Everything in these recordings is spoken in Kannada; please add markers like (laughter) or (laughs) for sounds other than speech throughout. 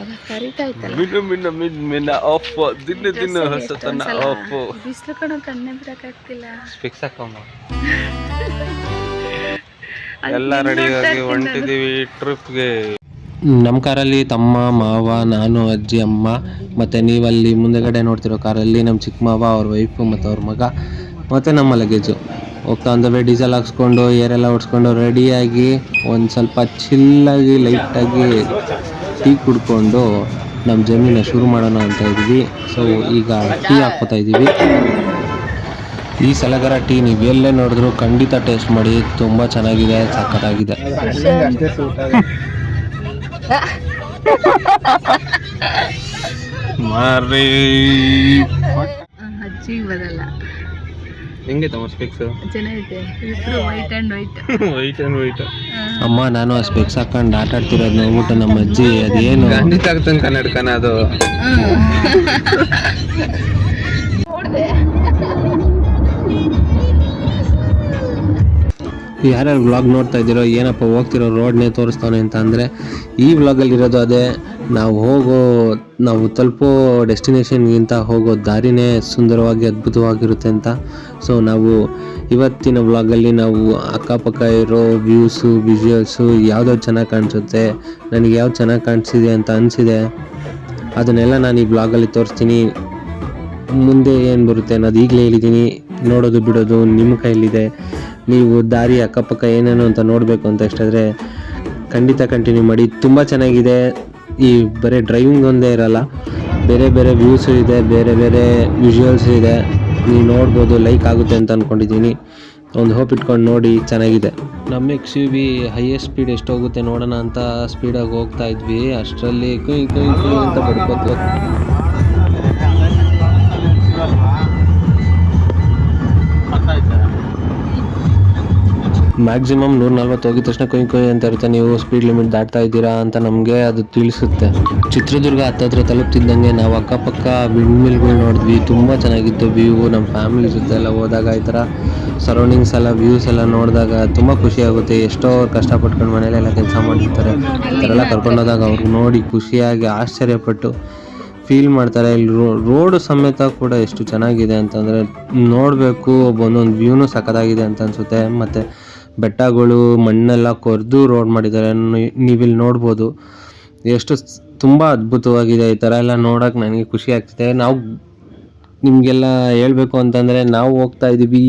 ಆಗ ಕರಿತಾ ಇತ್ತಲ್ಲ ಮಿನ ಮಿನ ಮಿನ್ ಮಿನ ಆಫ್ ದಿನ ದಿನ ಹೊಸತನ ಆಫ್ ಬಿಸಿಲು ಕಣ ಕಣ್ಣೇ ಬಿಡಕ್ಕಾಗ್ತಿಲ್ಲ. ಸ್ಪೆಕ್ಸ್ ಹಾಕಮ್ಮ ಎಲ್ಲ ರೆಡಿಯಾಗಿ ಹೊಂಟಿದೀವಿ ಟ್ರಿಪ್ಗೆ ನಮ್ಮ ಕಾರಲ್ಲಿ ತಮ್ಮ ಮಾವ ನಾನು ಅಜ್ಜಿ ಅಮ್ಮ ಮತ್ತು ನೀವಲ್ಲಿ ಮುಂದೆಗಡೆ ನೋಡ್ತಿರೋ ಕಾರಲ್ಲಿ ನಮ್ಮ ಚಿಕ್ಕ ಮಾವ ಅವ್ರ ವೈಫು ಮತ್ತು ಅವ್ರ ಮಗ ಮತ್ತು ನಮ್ಮ ಲಗೇಜು ಹೋಗ್ತಾ ಒಂದವೇ ಡೀಸೆಲ್ ಹಾಕ್ಸ್ಕೊಂಡು ಏರೆಲ್ಲ ಓಡಿಸ್ಕೊಂಡು ರೆಡಿಯಾಗಿ ಒಂದು ಸ್ವಲ್ಪ ಚಿಲ್ಲಾಗಿ ಲೈಟಾಗಿ ಟೀ ಕುಡ್ಕೊಂಡು ನಮ್ಮ ಜರ್ನಿನ ಶುರು ಮಾಡೋಣ ಅಂತ ಇದ್ದೀವಿ. ಸೊ ಈಗ ಟೀ ಹಾಕ್ಕೋತಾ ಇದ್ದೀವಿ. ಈ ಸಲಗರ ಟೀ ನೀವು ಎಲ್ಲೇ ನೋಡಿದ್ರು ಖಂಡಿತ ಟೇಸ್ಟ್ ಮಾಡಿ ತುಂಬ ಚೆನ್ನಾಗಿದೆ ಸಖತ್ತಾಗಿದೆ. ಮಾರಿ ಹಚ್ಚಿ ಬರಲ್ಲ. ಹೆಂಗೆ ತಮ್ಮ ಸ್ಪೆಕ್ಸ್ ಚೆನ್ನಾಗಿದೆ ಇಬ್ರು white and white white and white ಅಮ್ಮ ನಾನು ಆ ಸ್ಪೆಕ್ಸ್ ಹಾಕೊಂಡು ಆಟ ಆಡ್ತಿರೋದು ನೋಡ್ಬಿಟ್ಟು ನಮ್ಮ ಅಜ್ಜಿ ಅದೇನು ಖಂಡಿತ ಆಗ್ತಾನೆ ಕನ್ನಡಕನ ಅದು. (laughs) ಯಾರ್ಯಾರು ವ್ಲಾಗ್ ನೋಡ್ತಾ ಇದ್ದೀರೋ, ಏನಪ್ಪ ಹೋಗ್ತಿರೋ ರೋಡ್ನೇ ತೋರಿಸ್ತಾನೆ ಅಂತ ಅಂದರೆ, ಈ ವ್ಲಾಗಲ್ಲಿರೋದು ಅದೇ, ನಾವು ಹೋಗೋ, ನಾವು ತಲುಪೋ ಡೆಸ್ಟಿನೇಷನ್ಗಿಂತ ಹೋಗೋ ದಾರಿನೇ ಸುಂದರವಾಗಿ ಅದ್ಭುತವಾಗಿರುತ್ತೆ ಅಂತ. ಸೊ ನಾವು ಇವತ್ತಿನ ವ್ಲಾಗಲ್ಲಿ ನಾವು ಅಕ್ಕಪಕ್ಕ ಇರೋ ವ್ಯೂಸು ವಿಜುವಲ್ಸು ಯಾವ್ದಾವ್ದು ಚೆನ್ನಾಗಿ ಕಾಣಿಸುತ್ತೆ, ನನಗೆ ಯಾವ್ದು ಚೆನ್ನಾಗಿ ಕಾಣಿಸಿದೆ ಅಂತ ಅನಿಸಿದೆ, ಅದನ್ನೆಲ್ಲ ನಾನು ಈ ವ್ಲಾಗಲ್ಲಿ ತೋರಿಸ್ತೀನಿ. ಮುಂದೆ ಏನು ಬರುತ್ತೆ ಅನ್ನೋದು ಈಗಲೇ ಹೇಳಿದ್ದೀನಿ, ನೋಡೋದು ಬಿಡೋದು ನಿಮ್ಮ ಕೈಲಿದೆ ನೀವು ದಾರಿ, ಅಕ್ಕಪಕ್ಕ ಏನೇನು ಅಂತ ನೋಡಬೇಕು ಅಂತ ಇಷ್ಟಾದರೆ ಖಂಡಿತ ಕಂಟಿನ್ಯೂ ಮಾಡಿ. ತುಂಬ ಚೆನ್ನಾಗಿದೆ. ಈ ಬರೀ ಡ್ರೈವಿಂಗ್ ಒಂದೇ ಇರಲ್ಲ. ಬೇರೆ ಬೇರೆ ವ್ಯೂಸು ಇದೆ, ಬೇರೆ ಬೇರೆ ವಿಜುವಲ್ಸ್ ಇದೆ. ನೀವು ನೋಡ್ಬೋದು ಲೈಕ್ ಆಗುತ್ತೆ ಅಂತ ಅಂದ್ಕೊಂಡಿದ್ದೀನಿ ಒಂದು ಹೋಪ್ ಇಟ್ಕೊಂಡು ನೋಡಿ, ಚೆನ್ನಾಗಿದೆ. ನಮ್ಮ X U V highest speed ಎಷ್ಟು ಹೋಗುತ್ತೆ ನೋಡೋಣ ಅಂತ ಸ್ಪೀಡಾಗಿ ಹೋಗ್ತಾ ಇದ್ವಿ. ಅಷ್ಟರಲ್ಲಿ ಕುಯ್ ಕುಯ್ ಕುಯ್ ಅಂತ ಬಡ್ಕೋತು. ಮ್ಯಾಕ್ಸಿಮಮ್ ನೂರ ನಲ್ವತ್ತು ಹೋಗಿದ ತಕ್ಷಣ ಕೊಯ್ ಕೊಯ್ ಅಂತ ಇರುತ್ತೆ. ನೀವು ಸ್ಪೀಡ್ ಲಿಮಿಟ್ ದಾಟ್ತಾ ಇದ್ದೀರಾ ಅಂತ ನಮಗೆ ಅದು ತಿಳಿಸುತ್ತೆ. ಚಿತ್ರದುರ್ಗ ಹತ್ತತ್ರ ತಲುಪ್ತಿದ್ದಂಗೆ ನಾವು ಅಕ್ಕಪಕ್ಕ ವಿಂಡ್ ಮಿಲ್ಗಳು ನೋಡಿದ್ವಿ. ತುಂಬ ಚೆನ್ನಾಗಿತ್ತು ವ್ಯೂ ನಮ್ಮ ಫ್ಯಾಮಿಲಿ ಜೊತೆ ಎಲ್ಲ ಹೋದಾಗ ಈ ಥರ ಸರೌಂಡಿಂಗ್ಸ್ ಎಲ್ಲ ವ್ಯೂಸ್ ಎಲ್ಲ ನೋಡಿದಾಗ ತುಂಬ ಖುಷಿ ಆಗುತ್ತೆ. ಎಷ್ಟೋ ಕಷ್ಟಪಟ್ಕೊಂಡು ಮನೇಲೆಲ್ಲ ಕೆಲಸ ಮಾಡಿರ್ತಾರೆ ಈ ಥರ ಎಲ್ಲ ಕರ್ಕೊಂಡೋದಾಗ ಅವ್ರಿಗೆ ನೋಡಿ ಖುಷಿಯಾಗಿ ಆಶ್ಚರ್ಯಪಟ್ಟು ಫೀಲ್ ಮಾಡ್ತಾರೆ. ಇಲ್ಲಿ ರೋಡು ಸಮೇತ ಕೂಡ ಎಷ್ಟು ಚೆನ್ನಾಗಿದೆ ಅಂತಂದರೆ ನೋಡಬೇಕು. ಒಂದೊಂದು ವ್ಯೂನು ಸಖತ್ತಾಗಿದೆ ಅಂತ ಅನಿಸುತ್ತೆ. ಮತ್ತು ಬೆಟ್ಟಗಳು, ಮಣ್ಣೆಲ್ಲ ಕೊರೆದು ರೋಡ್ ಮಾಡಿದ್ದಾರೆ ನೀವಿಲ್ಲಿ ನೋಡ್ಬೋದು. ಎಷ್ಟು ತುಂಬ ಅದ್ಭುತವಾಗಿದೆ ಈ ಥರ ಎಲ್ಲ ನೋಡೋಕೆ ನನಗೆ ಖುಷಿ ಆಗ್ತಿದೆ. ನಾವು ನಿಮಗೆಲ್ಲ ಹೇಳಬೇಕು ಅಂತಂದರೆ ನಾವು ಹೋಗ್ತಾ ಇದ್ದೀವಿ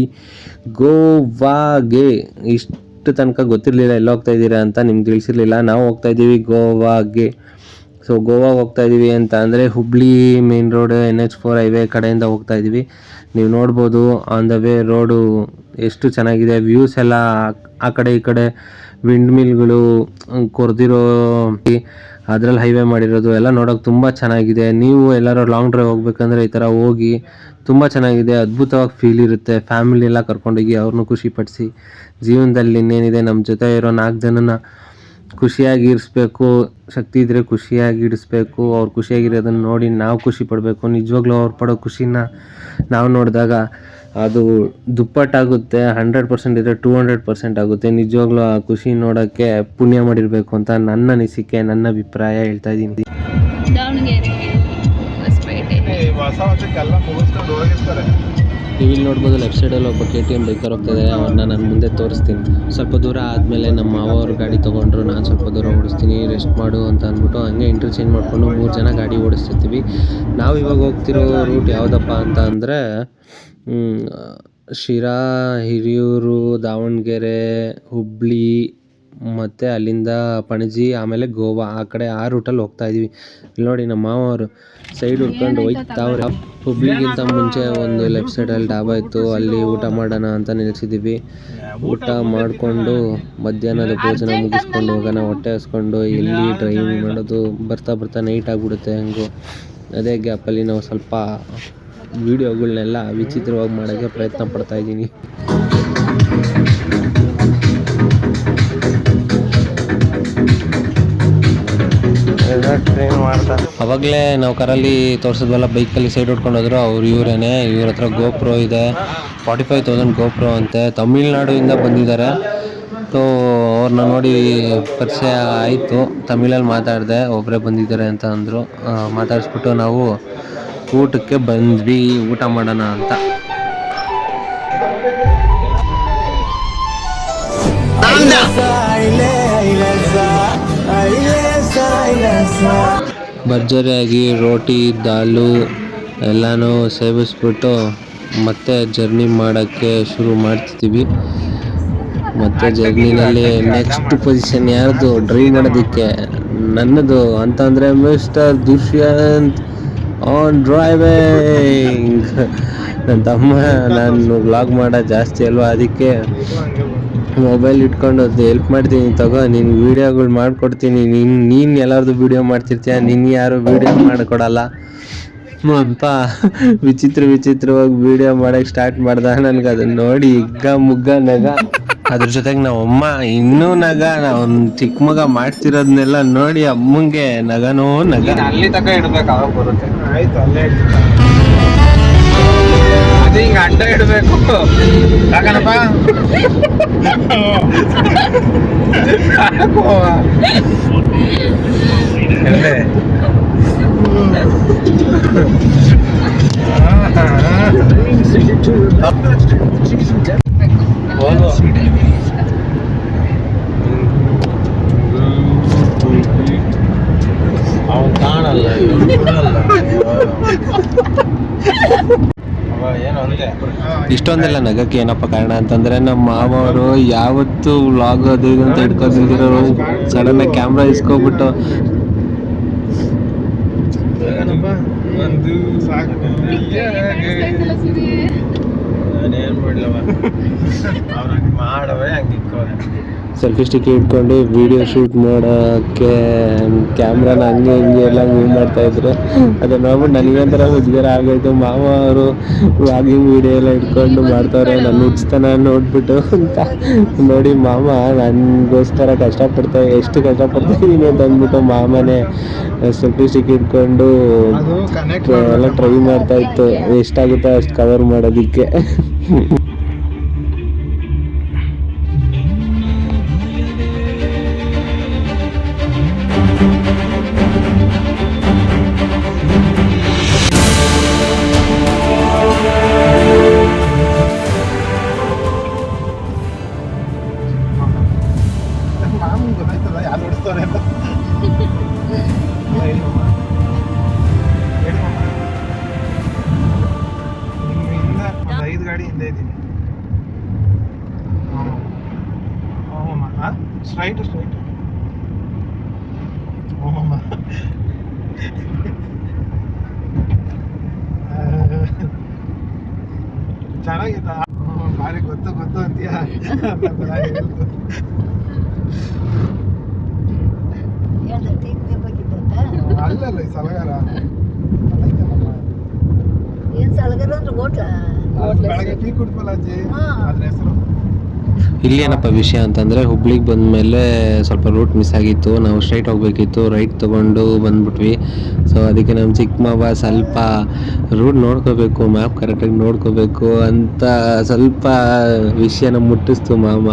ಗೋವಾಗೆ. ಇಷ್ಟು ತನಕ ಗೊತ್ತಿರಲಿಲ್ಲ ಎಲ್ಲ ಹೋಗ್ತಾ ಇದ್ದೀರಾ ಅಂತ ನಿಮ್ಗೆ ತಿಳಿಸಿರ್ಲಿಲ್ಲ. ನಾವು ಹೋಗ್ತಾ ಇದ್ದೀವಿ ಗೋವಾಗೆ. ಸೊ ಗೋವಾಗೆ ಹೋಗ್ತಾ ಇದ್ದೀವಿ ಅಂತ ಅಂದರೆ Hubli main road N H four highway ಕಡೆಯಿಂದ ಹೋಗ್ತಾ ಇದ್ದೀವಿ. ನೀವು ನೋಡ್ಬೋದು ಆನ್ ದ ವೇ ರೋಡು ಎಷ್ಟು ಚೆನ್ನಾಗಿದೆ. ವ್ಯೂಸ್ ಎಲ್ಲ ಆ- ಕಡೆ ಈ ಕಡೆ ವಿಂಡ್ ಮಿಲ್ಗಳು ಕೊರೆದಿರೋ ಅದ್ರಲ್ಲಿ ಹೈವೇ ಮಾಡಿರೋದು ಎಲ್ಲ ನೋಡೋಕೆ ತುಂಬ ಚೆನ್ನಾಗಿದೆ. ನೀವು ಎಲ್ಲರೂ ಲಾಂಗ್ ಡ್ರೈವ್ ಹೋಗ್ಬೇಕಂದ್ರೆ ಈ ಥರ ಹೋಗಿ ತುಂಬ ಚೆನ್ನಾಗಿದೆ. ಅದ್ಭುತವಾಗಿ ಫೀಲ್ ಇರುತ್ತೆ. ಫ್ಯಾಮಿಲಿ ಎಲ್ಲ ಕರ್ಕೊಂಡೋಗಿ ಅವ್ರನ್ನೂ ಖುಷಿಪಡಿಸಿ ಜೀವನದಲ್ಲಿ ಇನ್ನೇನಿದೆ ನಮ್ಮ ಜೊತೆ ಇರೋ ನಾಲ್ಕು ಜನನ ಖುಷಿಯಾಗಿ ಇರಿಸ್ಬೇಕು ಶಕ್ತಿ ಇದ್ದರೆ ಖುಷಿಯಾಗಿ ಇಡಿಸ್ಬೇಕು ಅವ್ರು ಖುಷಿಯಾಗಿರೋದನ್ನ ನೋಡಿ ನಾವು ಖುಷಿ ಪಡಬೇಕು. ನಿಜವಾಗ್ಲೂ ಅವ್ರು ಪಡೋ ಖುಷಿನ ನಾವು ನೋಡಿದಾಗ ಅದು ದುಪ್ಪಟ್ಟಾಗುತ್ತೆ ಹಂಡ್ರೆಡ್ ಪರ್ಸೆಂಟ್ ಇದ್ದರೆ ಟೂ ಹಂಡ್ರೆಡ್ ಪರ್ಸೆಂಟ್ ಆಗುತ್ತೆ. ನಿಜವಾಗ್ಲೂ ಆ ಖುಷಿ ನೋಡೋಕ್ಕೆ ಪುಣ್ಯ ಮಾಡಿರಬೇಕು ಅಂತ ನನ್ನ ಅನಿಸಿಕೆ ನನ್ನ ಅಭಿಪ್ರಾಯ ಹೇಳ್ತಾ ಇದ್ದೀನಿ. ದಾವಣಗೆರೆ ಮುಗಿಸ್ಕೊಂಡು ನೀವು ಇಲ್ಲಿ ನೋಡ್ಬೋದು ಲೆಫ್ಟ್ ಸೈಡಲ್ಲಿ ಒಬ್ಬ ಕೆ ಟಿ ಎಂ ಬೈಕರ್ ಹೋಗ್ತಿದ್ದಾರೆ ಅವ್ರನ್ನ ನಾನು ಮುಂದೆ ತೋರಿಸ್ತೀನಿ. ಸ್ವಲ್ಪ ದೂರ ಆದಮೇಲೆ ನಮ್ಮ ಮಾವ ಅವ್ರ ಗಾಡಿ ತೊಗೊಂಡ್ರು, ನಾನು ಸ್ವಲ್ಪ ದೂರ ಓಡಿಸ್ತೀನಿ ರೆಸ್ಟ್ ಮಾಡು ಅಂತ ಅಂದ್ಬಿಟ್ಟು ಹಂಗೆ ಇಂಟರ್ಚೇಂಜ್ ಮಾಡಿಕೊಂಡು ಮೂರು ಜನ ಗಾಡಿ ಓಡಿಸ್ತಿರ್ತೀವಿ ನಾವು ಇವಾಗ ಹೋಗ್ತಿರೋ ರೂಟ್ ಯಾವುದಪ್ಪ ಅಂತ ಅಂದರೆ ಶಿರಾ, ಹಿರಿಯೂರು, ದಾವಣಗೆರೆ, ಹುಬ್ಳಿ ಮತ್ತು ಅಲ್ಲಿಂದ ಪಣಜಿ ಆಮೇಲೆ ಗೋವಾ ಆ ಕಡೆ ಆ ರೂಟಲ್ಲಿ ಹೋಗ್ತಾ ಇದೀವಿ. ಇಲ್ಲಿ ನೋಡಿ ನಮ್ಮ ಮಾವ ಅವರು ಸೈಡ್ ಹುಡ್ಕೊಂಡು ಹೋಯ್ತಾವ್ರೆ ಹುಬ್ಳಿಗಿಂತ ಮುಂಚೆ ಒಂದು ಲೆಫ್ಟ್ ಸೈಡಲ್ಲಿ ಡಾಬಾ ಇತ್ತು. ಅಲ್ಲಿ ಊಟ ಮಾಡೋಣ ಅಂತ ನಿಲ್ಸಿದ್ದೀವಿ ಊಟ ಮಾಡಿಕೊಂಡು ಮಧ್ಯಾಹ್ನದ ಭೋಜನ ಮುಗಿಸ್ಕೊಂಡು ಹೋಗೋಣ ಹೊಟ್ಟೆ ಹಸ್ಕೊಂಡು ಎಲ್ಲಿ ಡ್ರೈವಿಂಗ್ ಮಾಡೋದು ಬರ್ತಾ ಬರ್ತಾ ನೈಟ್ ಆಗಿಬಿಡುತ್ತೆ ಹಂಗು. ಅದೇ ಗ್ಯಾಪಲ್ಲಿ ನಾವು ಸ್ವಲ್ಪ ವೀಡಿಯೋಗಳನ್ನೆಲ್ಲ ವಿಚಿತ್ರವಾಗಿ ಮಾಡೋಕ್ಕೆ ಪ್ರಯತ್ನ ಪಡ್ತಾ ಮಾಡ್ತಾರೆ. ಅವಾಗಲೇ ನಾವು ಕರಲ್ಲಿ ತೋರಿಸಿದ್ವಲ್ಲ ಬೈಕಲ್ಲಿ ಸೈಡ್ ಹೊಡ್ಕೊಂಡು ಹೋದ್ರು ಅವ್ರು ಇವರೇನೆ ಇವ್ರ ಹತ್ರ ಗೋಪ್ರೋ ಇದೆ ಫಾರ್ಟಿ ಫೈವ್ ತೌಸಂಡ್ ಗೋಪ್ರೋ ಅಂತೆ ತಮಿಳ್ನಾಡಿಂದ ಬಂದಿದ್ದಾರೆ. ಸೊ ಅವ್ರನ್ನ ನೋಡಿ ಪರಿಚಯ ಆಯಿತು ತಮಿಳಲ್ಲಿ ಮಾತಾಡಿದೆ ಒಬ್ಬರೇ ಬಂದಿದ್ದಾರೆ ಅಂತ ಅಂದರು. ಮಾತಾಡಿಸ್ಬಿಟ್ಟು ನಾವು ಊಟಕ್ಕೆ ಬಂದ್ವಿ ಊಟ ಮಾಡೋಣ ಅಂತ. ಭರ್ಜರಿಯಾಗಿ ರೋಟಿ, ದಾಲು ಎಲ್ಲನೂ ಸೇವಿಸ್ಬಿಟ್ಟು ಮತ್ತೆ ಜರ್ನಿ ಮಾಡೋಕ್ಕೆ ಶುರು ಮಾಡ್ತಿದ್ದೀವಿ. ಮತ್ತೆ ಜರ್ನಿನಲ್ಲಿ ನೆಕ್ಸ್ಟ್ ಪೊಸಿಷನ್ ಯಾರ್ದು? ಡ್ರೈವ್ ಮಾಡೋದಕ್ಕೆ. ನನ್ನದು ಅಂತಂದರೆ ಮಿಸ್ಟರ್ ದುಷ್ಯಂತ್ ಆನ್ ಡ್ರೈವಿಂಗ್ ನನ್ನ ತಮ್ಮ ನಾನು ಬ್ಲಾಗ್ ಮಾಡೋ ಜಾಸ್ತಿ ಅಲ್ವಾ ಅದಕ್ಕೆ. ಮೊಬೈಲ್ ಇಟ್ಕೊಂಡು ಅದು ಹೆಲ್ಪ್ ಮಾಡ್ತೀನಿ ತಗೋ ನಿನ್ ವಿಡಿಯೋಗಳು ಮಾಡ್ಕೊಡ್ತೀನಿ ನೀನು ನೀನು ಎಲ್ಲರದು ವಿಡಿಯೋ ಮಾಡ್ತಿರ್ತೀಯ ನಿನ್ಗೆ ಯಾರು ವಿಡಿಯೋ ಮಾಡಿಕೊಡಲ್ಲ. ಅಂತ ವಿಚಿತ್ರ ವಿಚಿತ್ರವಾಗಿ ವಿಡಿಯೋ ಮಾಡಕ್ಕೆ ಸ್ಟಾರ್ಟ್ ಮಾಡ್ದ. ನನಗೆ ಅದನ್ನ ನೋಡಿ ಹಿಗ್ಗ ಮುಗ್ಗ ನಗ. ಅದ್ರ ಜೊತೆಗೆ ನಾವು ಅಮ್ಮ ಇನ್ನೂ ನಗ ನಾವೊಂದು ಚಿಕ್ಕ ಮಗ ಮಾಡ್ತಿರೋದನ್ನೆಲ್ಲ ನೋಡಿ ಅಮ್ಮಂಗೆ ನಗನೋ ನಗ. ಅಲ್ಲಿ ತನಕ ಇಡ್ಬೇಕು ಅವಾಗ ಬರುತ್ತೆ. ಆಯ್ತು ಅಲ್ಲೇ ಅದು ಹಿಂಗ ಅಡ್ಡ ಇಡ್ಬೇಕು. ಸಾಕನಪ್ಪ ಎಲ್ಲೇ ಹೋಗು ಅವನ್ ಕಾಣಲ್ಲ ಏನು ಅಂದೆ ಇಷ್ಟೊಂದೆಲ್ಲ ನಗಕ್ಕೆ ಏನಪ್ಪ ಕಾರಣ ಅಂತಂದ್ರೆ ನಮ್ಮ ಮಾವ ಅವರು ಯಾವತ್ತು ವ್ಲಾಗ್ ಅದು ಇದು ಅಂತ ಇಟ್ಕೊಂಡಿರೋರು ಸಡನ್ ಆಗಿ ಕ್ಯಾಮ್ರಾ ಇಸ್ಕೊಬಿಟ್ಟು ಒಂದು ಸಾಕು. (laughs) ಅವ್ರಿಗೆ ಮಾಡವೆ ಹಂಗೆ ಇಕ್ಕೋದೆ ಸೆಲ್ಫಿ ಸ್ಟಿಕ್ ಇಟ್ಕೊಂಡು ವಿಡಿಯೋ ಶೂಟ್ ಮಾಡೋಕ್ಕೆ ಕ್ಯಾಮ್ರಾನ ಹಂಗೆ ಹಿಂಗೆ ಎಲ್ಲ ಮೂವ್ ಮಾಡ್ತಾ ಇದ್ರು ಅದನ್ನ ನೋಡ್ಬಿಟ್ಟು ನನಗೆ ಒಂಥರ ಮುಜುಗರ ಆಗೋಯ್ತು ಮಾವ ಅವರು ವ್ಲಾಗಿಂಗ್ ವಿಡಿಯೋ ಎಲ್ಲ ಇಟ್ಕೊಂಡು ಮಾಡ್ತಾವ್ರೆ ನನ್ನ ಹುಚ್ಚತನ ನೋಡ್ಬಿಟ್ಟು ಅಂತ. ನೋಡಿ ಮಾಮ ನನಗೋಸ್ಕರ ಕಷ್ಟಪಡ್ತಾ ಎಷ್ಟು ಕಷ್ಟಪಡ್ತಾ ಇದೀನಿ ಅಂತ ಅಂದ್ಬಿಟ್ಟು ಮಾಮನೇ ಸೆಲ್ಫಿ ಸ್ಟಿಕ್ ಇಟ್ಕೊಂಡು ಅದು ಎಲ್ಲ ಟ್ರೈ ಮಾಡ್ತಾ ಇತ್ತು. ಎಷ್ಟಾಗುತ್ತೋ ಅಷ್ಟು ಕವರ್ ಮಾಡೋದಕ್ಕೆ. (laughs) ಚೆನ್ನಾಗಿತ್ತ? ಭಾರಿ ಗೊತ್ತು ಗೊತ್ತು ಅಂತೀಯ? ಅಲ್ಲಲ್ಲ ಈ ಸಲಗಾರ. ಏನ್ ಸಲಗರ ಅಂದ್ರೆ ಹೋಟ್ಲ? ಬೆಳಗ್ಗೆ ಟೀ ಕುಡ್ಪಲ್ಲ ಅಜ್ಜಿ? ಹಾ. ಅದ್ರ ಹೆಸರು? ಇಲ್ಲಿ ಏನಪ್ಪ ವಿಷಯ ಅಂತಂದರೆ ಹುಬ್ಳಿಗೆ ಬಂದಮೇಲೆ ಸ್ವಲ್ಪ ರೂಟ್ ಮಿಸ್ ಆಗಿತ್ತು. ನಾವು ಸ್ಟ್ರೈಟ್ ಹೋಗಬೇಕಿತ್ತು. ರೈಟ್ ತೊಗೊಂಡು ಬಂದ್ಬಿಟ್ವಿ. ಸೊ ಅದಕ್ಕೆ ನಮ್ಮ ಚಿಕ್ಕ ಮಾವ ಸ್ವಲ್ಪ ರೂಟ್ ನೋಡ್ಕೋಬೇಕು ಮ್ಯಾಪ್ ಕರೆಕ್ಟಾಗಿ ನೋಡ್ಕೋಬೇಕು ಅಂತ ಸ್ವಲ್ಪ ವಿಷಯನ ಮುಟ್ಟಿಸ್ತು ಮಾಮ.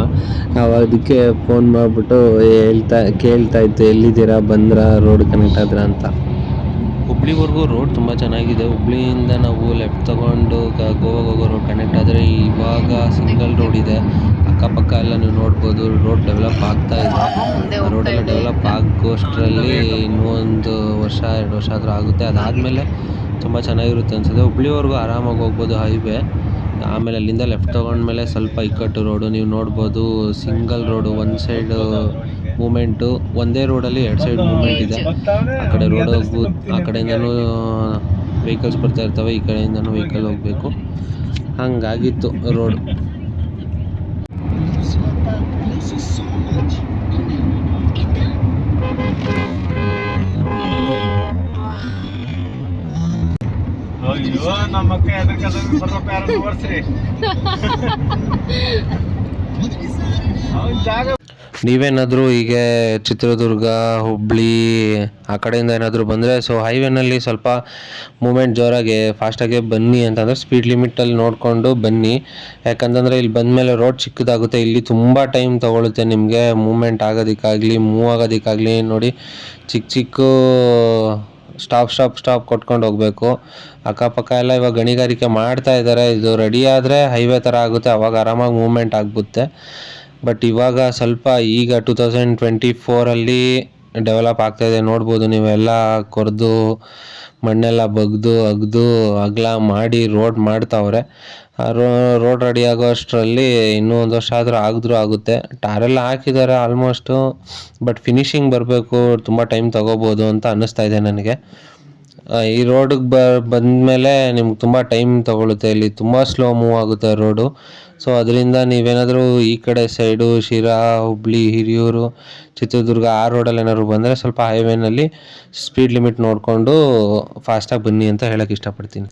ನಾವು ಅದಕ್ಕೆ ಫೋನ್ ಮಾಡಿಬಿಟ್ಟು ಹೇಳ್ತಾ ಕೇಳ್ತಾ ಇತ್ತು, ಎಲ್ಲಿದ್ದೀರಾ? ಬಂದ್ರಾ? ರೋಡ್ ಕನೆಕ್ಟ್ ಆದ್ರ? ಅಂತ. ಹುಬ್ಳಿವರೆಗೂ ರೋಡ್ ತುಂಬ ಚೆನ್ನಾಗಿದೆ. ಹುಬ್ಳಿಯಿಂದ ನಾವು ಲೆಫ್ಟ್ ತಗೊಂಡು ಗೋವಾಗೆ ಹೋಗೋ ರೋಡ್ ಕನೆಕ್ಟ್ ಆದರೆ ಇವಾಗ ಸಿಂಗಲ್ ರೋಡ್ ಇದೆ. ಅಕ್ಕಪಕ್ಕ ಎಲ್ಲ ನೀವು ನೋಡ್ಬೋದು ರೋಡ್ ಡೆವಲಪ್ ಆಗ್ತಾ ಇದೆ. ರೋಡ್ ಎಲ್ಲ ಡೆವಲಪ್ ಆಗೋಷ್ಟರಲ್ಲಿ ಇನ್ನೊಂದು ವರ್ಷ, ಎರಡು ವರ್ಷ ಆದರೂ ಆಗುತ್ತೆ. ಅದಾದಮೇಲೆ ತುಂಬ ಚೆನ್ನಾಗಿರುತ್ತೆ ಅನ್ಸುತ್ತೆ. ಹುಬ್ಳಿವರೆಗೂ ಆರಾಮಾಗಿ ಹೋಗ್ಬೋದು ಹೈವೇ ಆಮೇಲೆ ಅಲ್ಲಿಂದ ಲೆಫ್ಟ್ ತೊಗೊಂಡ್ಮೇಲೆ ಸ್ವಲ್ಪ ಇಕ್ಕಟ್ಟು ರೋಡು ನೀವು ನೋಡ್ಬೋದು ಸಿಂಗಲ್ ರೋಡು ಒಂದು ಸೈಡು ಮೂಮೆಂಟು ಒಂದೇ ರೋಡಲ್ಲಿ ಎರಡು ಸೈಡ್ ಮೂಮೆಂಟ್ ಇದೆ. ಆ ಕಡೆ ರೋಡ್ ಹೋಗ್ಬೋದು. ಆ ಕಡೆಯಿಂದನೂ ವೆಹಿಕಲ್ಸ್ ಬರ್ತಾ ಇರ್ತವೆ, ಈ ಕಡೆಯಿಂದನೂ ವೆಹಿಕಲ್ ಹೋಗಬೇಕು. ಹಂಗಾಗಿತ್ತು ರೋಡ್ ನೀವೇನಾದರೂ ಹೀಗೆ ಚಿತ್ರದುರ್ಗ, ಹುಬ್ಳಿ, ಆ ಕಡೆಯಿಂದ ಏನಾದರೂ ಬಂದರೆ ಸೊ ಹೈವೇನಲ್ಲಿ ಸ್ವಲ್ಪ ಮೂಮೆಂಟ್ ಜೋರಾಗಿ ಫಾಸ್ಟಾಗೆ ಬನ್ನಿ ಅಂತಂದರೆ ಸ್ಪೀಡ್ ಲಿಮಿಟಲ್ಲಿ ನೋಡಿಕೊಂಡು ಬನ್ನಿ. ಯಾಕಂತಂದರೆ ಇಲ್ಲಿ ಬಂದಮೇಲೆ ರೋಡ್ ಚಿಕ್ಕದಾಗುತ್ತೆ. ಇಲ್ಲಿ ತುಂಬ ಟೈಮ್ ತೊಗೊಳುತ್ತೆ ನಿಮಗೆ ಮೂಮೆಂಟ್ ಆಗೋದಕ್ಕಾಗಲಿ ಮೂವ್ ಆಗೋದಕ್ಕಾಗಲಿ. ನೋಡಿ, ಚಿಕ್ಕ ಚಿಕ್ಕ ಸ್ಟಾಪ್ ಸ್ಟಾಪ್ ಸ್ಟಾಪ್ ಕೊಟ್ಕೊಂಡು ಹೋಗಬೇಕು. ಅಕ್ಕಪಕ್ಕ ಎಲ್ಲ ಇವಾಗ ಗಣಿಗಾರಿಕೆ ಮಾಡ್ತಾ ಇದ್ದಾರೆ. ಇದು ರೆಡಿ ಆದರೆ ಹೈವೇ ಥರ ಆಗುತ್ತೆ, ಅವಾಗ ಆರಾಮಾಗಿ ಮೂವ್ಮೆಂಟ್ ಆಗುತ್ತೆ ಬಟ್ ಇವಾಗ ಸ್ವಲ್ಪ ಈಗ ಟೂ ತೌಸಂಡ್ ಟ್ವೆಂಟಿ ಫೋರಲ್ಲಿ ಡೆವಲಪ್ ಆಗ್ತಾಯಿದೆ. ನೋಡ್ಬೋದು ನೀವೆಲ್ಲ ಕೊರೆದು, ಮಣ್ಣೆಲ್ಲ ಬಗ್ದು, ಅಗ್ದು, ಅಗಲ ಮಾಡಿ ರೋಡ್ ಮಾಡ್ತಾವ್ರೆ. ರೋಡ್ ರೆಡಿ ಆಗೋ ಅಷ್ಟರಲ್ಲಿ ಇನ್ನೂ ಒಂದು ವರ್ಷ ಆದರೂ ಆಗಿದ್ರೂ ಆಗುತ್ತೆ. ಟಾರೆಲ್ಲ ಹಾಕಿದ್ದಾರೆ ಆಲ್ಮೋಸ್ಟು ಬಟ್ ಫಿನಿಶಿಂಗ್ ಬರಬೇಕು, ತುಂಬ ಟೈಮ್ ತಗೋಬೋದು ಅಂತ ಅನ್ನಿಸ್ತಾ ಇದೆ ನನಗೆ. ಈ ರೋಡಿಗೆ ಬ, ಬಂದಮೇಲೆ ನಿಮ್ಗೆ ತುಂಬ ಟೈಮ್ ತಗೊಳುತ್ತೆ. ಇಲ್ಲಿ ತುಂಬ ಸ್ಲೋ ಮೂವ್ ಆಗುತ್ತೆ ರೋಡು ಸೊ ಅದರಿಂದ ನೀವೇನಾದರೂ ಈ ಕಡೆ ಸೈಡು ಶಿರಾ, ಹುಬ್ಳಿ, ಹಿರಿಯೂರು, ಚಿತ್ರದುರ್ಗ, ಆ ರೋಡಲ್ಲಿ ಏನಾದ್ರು ಬಂದರೆ ಸ್ವಲ್ಪ ಹೈವೇನಲ್ಲಿ ಸ್ಪೀಡ್ ಲಿಮಿಟ್ ನೋಡಿಕೊಂಡು ಫಾಸ್ಟಾಗಿ ಬನ್ನಿ ಅಂತ ಹೇಳೋಕ್ಕೆ ಇಷ್ಟಪಡ್ತೀನಿ.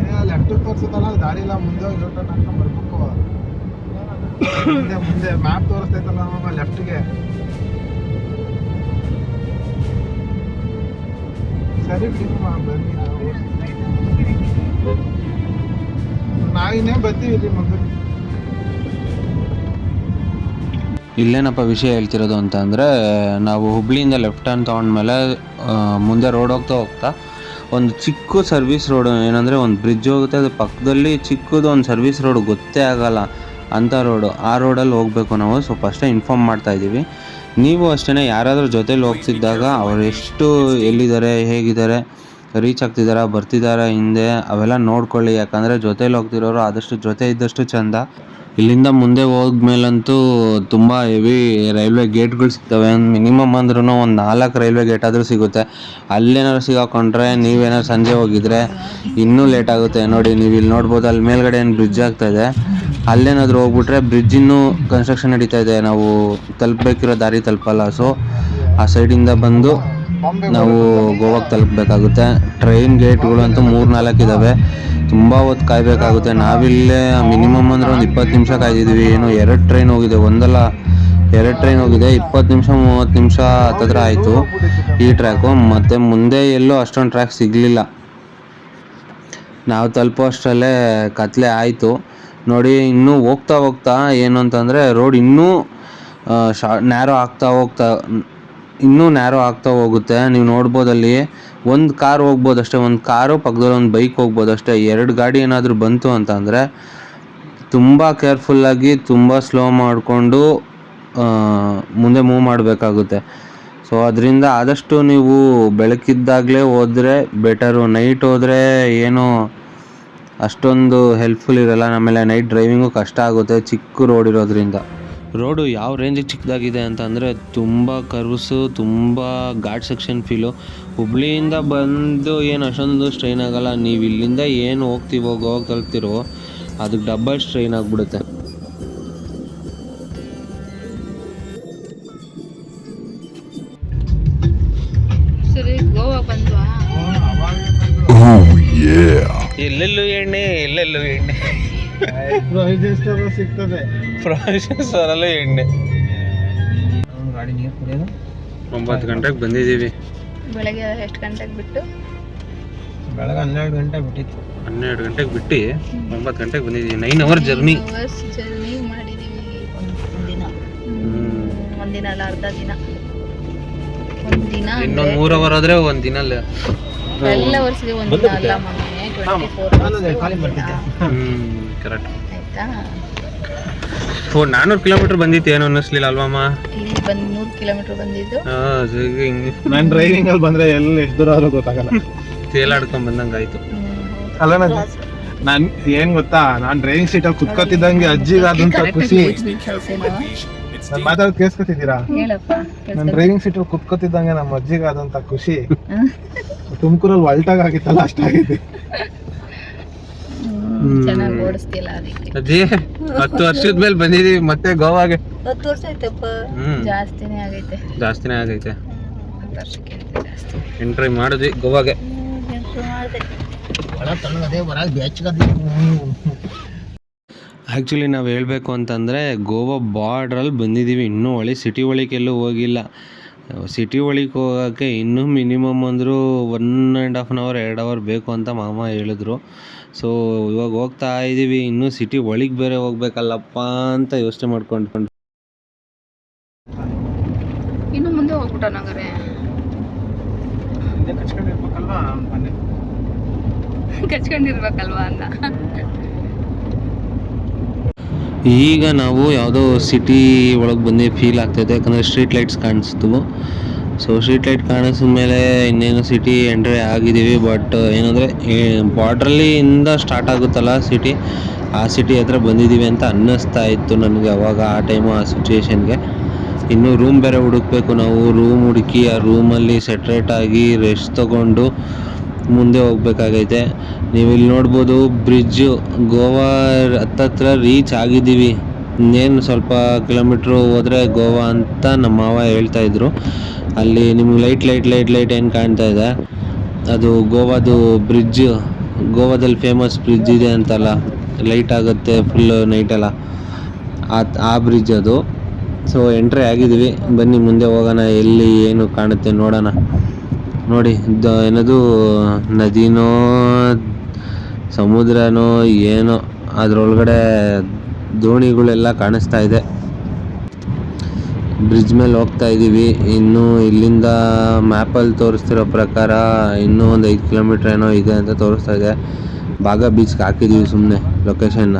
ಏ ಲೆಫ್ಟ್ ತೋರಿಸುತ್ತಲ್ಲ ದಾರಿ ಇಲ್ಲ ಮುಂದೆ ಹೋಗಿ ಯೂಟರ್ನ್ ಮುಂದೆ ಮುಂದೆ ಮ್ಯಾಪ್ ತೋರಿಸ್ತೈತಲ್ಲ ಅವಾಗ ಲೆಫ್ಟ್ಗೆ ಸರಿ ಬಿಡಿಮ್ಮ ಬನ್ನಿ ನಾವು. ನಾವಿನ್ನೇ ಬರ್ತೀವಿ ಇಲ್ಲಿ ಮಗ ಇಲ್ಲೇನಪ್ಪ ವಿಷಯ ಹೇಳ್ತಿರೋದು ಅಂತ ಅಂದರೆ ನಾವು ಹುಬ್ಳಿಯಿಂದ ಲೆಫ್ಟ್ ಹ್ಯಾಂಡ್ ತೊಗೊಂಡ್ಮೇಲೆ ಮುಂದೆ ರೋಡ್ ಹೋಗ್ತಾ ಹೋಗ್ತಾ ಒಂದು ಚಿಕ್ಕ ಸರ್ವಿಸ್ ರೋಡ್ ಏನಂದರೆ ಒಂದು ಬ್ರಿಡ್ಜ್ ಹೋಗುತ್ತೆ ಅದ್ರ ಪಕ್ಕದಲ್ಲಿ ಚಿಕ್ಕದು ಒಂದು ಸರ್ವಿಸ್ ರೋಡ್ ಗೊತ್ತೇ ಆಗಲ್ಲ ಅಂಥ ರೋಡು ಆ ರೋಡಲ್ಲಿ ಹೋಗಬೇಕು ನಾವು. ಸೊ ಫಸ್ಟೇ ಇನ್ಫಾರ್ಮ್ ಮಾಡ್ತಾ ಇದ್ದೀವಿ. ನೀವು ಅಷ್ಟೇ ಯಾರಾದರೂ ಜೊತೇಲಿ ಹೋಗ್ತಿದ್ದಾಗ ಅವರು ಎಷ್ಟು ಎಲ್ಲಿದ್ದಾರೆ, ಹೇಗಿದ್ದಾರೆ ರೀಚ್ ಆಗ್ತಿದ್ದಾರಾ ಬರ್ತಿದ್ದಾರಾ ಹಿಂದೆ ಅವೆಲ್ಲ ನೋಡ್ಕೊಳ್ಳಿ. ಯಾಕಂದರೆ ಜೊತೇಲಿ ಹೋಗ್ತಿರೋರು ಆದಷ್ಟು ಜೊತೆ ಇದ್ದಷ್ಟು ಚಂದ. ಇಲ್ಲಿಂದ ಮುಂದೆ ಹೋದ್ಮೇಲಂತೂ ತುಂಬ ಹೆವಿ ರೈಲ್ವೆ ಗೇಟ್ಗಳು ಸಿಗ್ತವೆ. ಮಿನಿಮಮ್ ಅಂದ್ರೂ ಒಂದು ನಾಲ್ಕು ರೈಲ್ವೆ ಗೇಟ್ ಆದರೂ ಸಿಗುತ್ತೆ. ಅಲ್ಲೇನಾದ್ರು ಸಿಗಾಕೊಂಡ್ರೆ ನೀವೇನಾದ್ರು ಸಂಜೆ ಹೋಗಿದ್ರೆ ಇನ್ನೂ ಲೇಟ್ ಆಗುತ್ತೆ. ನೋಡಿ, ನೀವು ಇಲ್ಲಿ ನೋಡ್ಬೋದು ಅಲ್ಲಿ ಮೇಲ್ಗಡೆ ಏನು ಬ್ರಿಡ್ಜ್ ಇದೆ. ಅಲ್ಲೇನಾದರೂ ಹೋಗ್ಬಿಟ್ರೆ ಬ್ರಿಡ್ಜ್ ಇನ್ನೂ ಕನ್ಸ್ಟ್ರಕ್ಷನ್ ನಡೀತಾ ಇದೆ. ನಾವು ತಲುಪಬೇಕಿರೋ ದಾರಿ ತಲುಪಲ್ಲ. ಸೊ ಆ ಸೈಡಿಂದ ಬಂದು ನಾವು ಗೋವಾಗ ತಲುಪಬೇಕಾಗುತ್ತೆ. ಟ್ರೈನ್ ಗೇಟ್ಗಳಂತೂ ಮೂರು ನಾಲ್ಕು ಇದ್ದಾವೆ ತುಂಬ ಹೊತ್ತು ಕಾಯಬೇಕಾಗುತ್ತೆ. ನಾವಿಲ್ಲೇ ಮಿನಿಮಮ್ ಅಂದ್ರೆ ಒಂದು ಇಪ್ಪತ್ತು ನಿಮಿಷ ಕಾಯ್ದಿದ್ವಿ ಏನು ಎರಡು ಟ್ರೈನ್ ಹೋಗಿದೆ. ಒಂದಲ್ಲ ಎರಡು ಟ್ರೈನ್ ಹೋಗಿದೆ. ಇಪ್ಪತ್ತು ನಿಮಿಷ ಮೂವತ್ತು ನಿಮಿಷ ಹತ್ತತ್ರ ಆಯಿತು ಈ ಟ್ರ್ಯಾಕು. ಮತ್ತು ಮುಂದೆ ಎಲ್ಲೂ ಅಷ್ಟೊಂದು ಟ್ರ್ಯಾಕ್ ಸಿಗಲಿಲ್ಲ. ನಾವು ತಲುಪೋ ಅಷ್ಟರಲ್ಲೇ ಕತ್ಲೆ ಆಯಿತು. ನೋಡಿ ಇನ್ನೂ ಹೋಗ್ತಾ ಹೋಗ್ತಾ ಏನು ಅಂತಂದರೆ ರೋಡ್ ಇನ್ನೂ ಶಾ ನ್ಯಾರೋ ಆಗ್ತಾ ಹೋಗ್ತಾ ಇನ್ನೂ ನ್ಯಾರೋ ಆಗ್ತಾ ಹೋಗುತ್ತೆ. ನೀವು ನೋಡ್ಬೋದು ಅಲ್ಲಿ ಒಂದು ಕಾರ್ ಹೋಗ್ಬೋದು ಅಷ್ಟೇ ಒಂದು ಕಾರು ಪಕ್ಕದಲ್ಲಿ ಒಂದು ಬೈಕ್ ಹೋಗ್ಬೋದು ಅಷ್ಟೇ ಎರಡು ಗಾಡಿ ಏನಾದರೂ ಬಂತು ಅಂತ ಅಂದರೆ ತುಂಬ ಕೇರ್ಫುಲ್ಲಾಗಿ ತುಂಬ ಸ್ಲೋ ಮಾಡಿಕೊಂಡು ಮುಂದೆ ಮೂವ್ ಮಾಡಬೇಕಾಗುತ್ತೆ. ಸೊ ಅದರಿಂದ ಆದಷ್ಟು ನೀವು ಬೆಳಕಿದ್ದಾಗಲೇ ಹೋದರೆ ಬೆಟರು ನೈಟ್ ಹೋದರೆ ಏನು ಅಷ್ಟೊಂದು ಹೆಲ್ಪ್ಫುಲ್ ಇರಲ್ಲ. ಆಮೇಲೆ ನೈಟ್ ಡ್ರೈವಿಂಗು ಕಷ್ಟ ಆಗುತ್ತೆ ಚಿಕ್ಕ ರೋಡ್ ಇರೋದ್ರಿಂದ. ರೋಡು ಯಾವ ರೇಂಜಿಗೆ ಚಿಕ್ಕದಾಗಿದೆ ಅಂತ ಅಂದರೆ ತುಂಬ ಕರ್ವ್ಸು ತುಂಬ ಘಾಟ್ ಸೆಕ್ಷನ್ ಫೀಲು ಹುಬ್ಳಿಯಿಂದ ಬಂದು ಏನು ಅಷ್ಟೊಂದು ಸ್ಟ್ರೈನ್ ಆಗೋಲ್ಲ. ನೀವು ಇಲ್ಲಿಂದ ಏನು ಹೋಗ್ತೀವೋ ಗೋವಾಗ ತಲುಪ್ತಿರೋ ಅದಕ್ಕೆ ಡಬ್ಬಲ್ ಸ್ಟ್ರೈನ್ ಆಗಿಬಿಡುತ್ತೆ. ಸರಿ ಗೋವಾ ಬಂದ್ವಾ? ಎಲ್ಲೆಲ್ಲೂ ಎಣ್ಣೆ ಎಲ್ಲೆಲ್ಲೂ ಎಣ್ಣೆ. ಪ್ರೊವಿಜನ್ ಸಿಗ್ತದೆ ಅಲ್ಲೇ ಎಣ್ಣೆ. ಗಾಡಿ ನೀರು ಕುಡಿಯೋದು? ಒಂಬತ್ತು ಗಂಟೆಗೆ ಬಂದಿದ್ದೀವಿ. ಬೆಳಗ್ಗೆ ಎಷ್ಟು ಗಂಟೆಗೆ ಬಿಟ್ಟು? ಬೆಳಗ್ಗೆ ಹನ್ನೆರಡು ಗಂಟೆ ಬಿಟ್ಟಿತ್ತು. ಹನ್ನೆರಡು ಗಂಟೆಗೆ ಬಿಟ್ಟು ಒಂಬತ್ತು ಗಂಟೆಗೆ ಬಂದಿದ್ದೀವಿ. ನೈನ್ ಅವರ್ ಜರ್ನಿ ಜರ್ನಿ ಮಾಡಿದ್ದೀವಿ. ಒಂದಿನ. ಒಂದಿನ. ಅಲ್ಲ ಅರ್ಧ ದಿನ. ಒಂದಿನ ಇನ್ನೊಂದು ಮೂರು ಅವರ್ ಆದ್ರೆ ಒಂದು ದಿನ ಅಲ್ಲ. ಎಲ್ಲ ವರ್ಷಗೆ ಒಂದಿನ ಅಲ್ಲ ಟ್ವೆಂಟಿ ಫೋರ್ ಕರೆಕ್ಟ್ ಆಯ್ತಾ? ಓ ನಾನ್ನೂರು ಕಿಲೋಮೀಟರ್ ಬಂದಿತ್ತು ಏನು ಅನ್ನಿಸ್ಲಿಲ್ಲ ಅಲ್ವಮ್ಮ ಇಲ್ಲಿ ಬಂದು ನೂರು ಕಿಲೋಮೀಟರ್ ಬಂದಿದ್ದು. ನಾನು ಡ್ರೈವಿಂಗ್ ಅಲ್ಲಿ ಬಂದ್ರೆ ಎಲ್ಲಿ ಎಷ್ಟು ದೂರ ಆದ್ರೂ ಗೊತ್ತಾಗಲ್ಲ. ತೇಲಾಡ್ಕೊಂಡ್ ಬಂದಂಗೆ ಆಯ್ತು. ಅಲ್ಲ ನಾನ್ ಏನ್ ಗೊತ್ತಾ ನಾನು ಡ್ರೈವಿಂಗ್ ಸೀಟಲ್ಲಿ ಕುತ್ಕೋತಿದ್ದಂಗೆ ಅಜ್ಜಿಗೆ ಆದಂತ ಖುಷಿ. ನಾನ್ ಮಾತಾಡೋದು ಕೇಳಿಸ್ಕೊತಿದ್ದೀರಾ? ಹೇಳಪ್ಪ ನಾನ್ ಡ್ರೈವಿಂಗ್ ಸೀಟ್ ಕುತ್ಕೋತಿದ್ದಂಗೆ ನಮ್ಮ ಅಜ್ಜಿಗೆ ಆದಂತ ಖುಷಿ ತುಮಕೂರಲ್ಲಿ ಒಲ್ಟಾಗ ಆಗಿತ್ತಲ್ಲ ಅಷ್ಟಾಗಿದೆ. ಚೆನ್ನಾಗಿ ಓಡಿಸ್ತಿಲ್ಲ ಅದಕ್ಕೆ. ಅಜ್ಜಿ ಹತ್ತು ವರ್ಷದ ಮೇಲೆ ಬಂದಿದೀವಿ ಮತ್ತೆ ಗೋವಾಗೆ. ಹತ್ತು ವರ್ಷ ಆಯ್ತಪ್ಪ. ಜಾಸ್ತಿನೇ ಆಗೈತೆ. ಜಾಸ್ತಿನೇ ಆಗೈತೆ. ಹತ್ತು ವರ್ಷಕ್ಕಿಂತ ಜಾಸ್ತಿ ಎಂಟ್ರಿ ಮಾಡಿದ್ವಿ ಗೋವಾಗೆ. ಆ್ಯಕ್ಚುಲಿ ನಾವು ಹೇಳಬೇಕು ಅಂತಂದರೆ ಗೋವಾ ಬಾರ್ಡ್ರಲ್ಲಿ ಬಂದಿದ್ದೀವಿ ಇನ್ನೂ ಒಳಗೆ ಸಿಟಿ ಒಳಗೆ ಎಲ್ಲೂ ಹೋಗಿಲ್ಲ. ಸಿಟಿ ಒಳಗೆ ಹೋಗೋಕ್ಕೆ ಇನ್ನೂ ಮಿನಿಮಮ್ ಅಂದರೂ one and half an hour ಎರಡು ಅವರ್ ಬೇಕು ಅಂತ ಮಾಮ ಹೇಳಿದ್ರು. ಸೊ ಇವಾಗ ಹೋಗ್ತಾ ಇದ್ದೀವಿ ಇನ್ನೂ ಸಿಟಿ ಒಳಗೆ ಬೇರೆ ಹೋಗ್ಬೇಕಲ್ಲಪ್ಪ ಅಂತ ಯೋಚನೆ ಮಾಡ್ಕೊಂಡು ಇನ್ನು ಮುಂದೆ ಹೋಗ್ಬಿಟ್ಟ ನಗರೆ. ಕಚ್ಕೊಂಡಿರ್ಬೇಕಲ್ವಾ ಅಂತ ಈಗ ನಾವು ಯಾವುದೋ ಸಿಟಿ ಒಳಗೆ ಬಂದು ಫೀಲ್ ಆಗ್ತೈತೆ ಯಾಕಂದರೆ ಸ್ಟ್ರೀಟ್ ಲೈಟ್ಸ್ ಕಾಣಿಸ್ತು ಸೊ ಸ್ಟ್ರೀಟ್ ಲೈಟ್ ಕಾಣಿಸಿದ ಮೇಲೆ ಇನ್ನೇನು ಸಿಟಿ ಎಂಟ್ರಿ ಆಗಿದ್ದೀವಿ. ಬಟ್ ಏನಂದರೆ ಬಾರ್ಡ್ರಲ್ಲಿ ಇಂದ ಸ್ಟಾರ್ಟ್ ಆಗುತ್ತಲ್ಲ ಸಿಟಿ ಆ ಸಿಟಿ ಹತ್ರ ಬಂದಿದ್ದೀವಿ ಅಂತ ಅನ್ನಿಸ್ತಾ ಇತ್ತು ನನಗೆ ಅವಾಗ, ಆ ಟೈಮು ಆ ಸಿಚುವೇಶನ್ಗೆ ಇನ್ನು ರೂಮ್ ಬೇರೆ ಹುಡುಕ್ಬೇಕು ನಾವು. ರೂಮ್ ಹುಡುಕಿ, ಆ ರೂಮಲ್ಲಿ ಸೆಟ್ರೇಟಾಗಿ ರೆಸ್ಟ್ ತೊಗೊಂಡು ಮುಂದೆ ಹೋಗ್ಬೇಕಾಗೈತೆ. ನೀವು ಇಲ್ಲಿ ನೋಡ್ಬೋದು ಬ್ರಿಡ್ಜ್ ಗೋವಾ ಹತ್ತತ್ರ ರೀಚ್ ಆಗಿದ್ದೀವಿ. ಇನ್ನೇನು ಸ್ವಲ್ಪ ಕಿಲೋಮೀಟ್ರು ಹೋದರೆ ಗೋವಾ ಅಂತ ನಮ್ಮ ಮಾವ ಹೇಳ್ತಾ ಇದ್ರು. ಅಲ್ಲಿ ನಿಮ್ಗೆ ಲೈಟ್ ಲೈಟ್ ಲೈಟ್ ಲೈಟ್ ಏನು ಕಾಣ್ತಾ ಇದೆ. ಅದು ಗೋವಾದು ಬ್ರಿಡ್ಜ್. ಗೋವಾದಲ್ಲಿ ಫೇಮಸ್ ಬ್ರಿಡ್ಜ್ ಇದೆ ಅಂತಲ್ಲ. ಲೈಟ್ ಆಗುತ್ತೆ ಫುಲ್ ನೈಟೆಲ್ಲ ಆ ಆ ಬ್ರಿಡ್ಜ್ ಅದು. ಸೊ ಎಂಟ್ರಿ ಆಗಿದ್ದೀವಿ. ಬನ್ನಿ ಮುಂದೆ ಹೋಗೋಣ, ಎಲ್ಲಿ ಏನು ಕಾಣುತ್ತೆ ನೋಡೋಣ. ನೋಡಿ ಏನದು? ನದಿನೋ ಸಮುದ್ರನೋ ಏನೋ ಅದರೊಳಗಡೆ ದೋಣಿಗಳೆಲ್ಲ ಕಾಣಿಸ್ತಾ ಇದೆ. ಬ್ರಿಡ್ಜ್ ಮೇಲೆ ಹೋಗ್ತಾ ಇದ್ದೀವಿ ಇನ್ನು ಇಲ್ಲಿಂದ ಮ್ಯಾಪಲ್ಲಿ ತೋರಿಸ್ತಿರೋ ಪ್ರಕಾರ ಇನ್ನೂ ಒಂದು ಐದು ಕಿಲೋಮೀಟ್ರ್ ಏನೋ ಇದೆ ಅಂತ ತೋರಿಸ್ತಾ ಇದೆ. ಬಾಗ ಬೀಚ್ಗೆ ಹಾಕಿದ್ದೀವಿ ಸುಮ್ಮನೆ ಲೊಕೇಶನ್ನ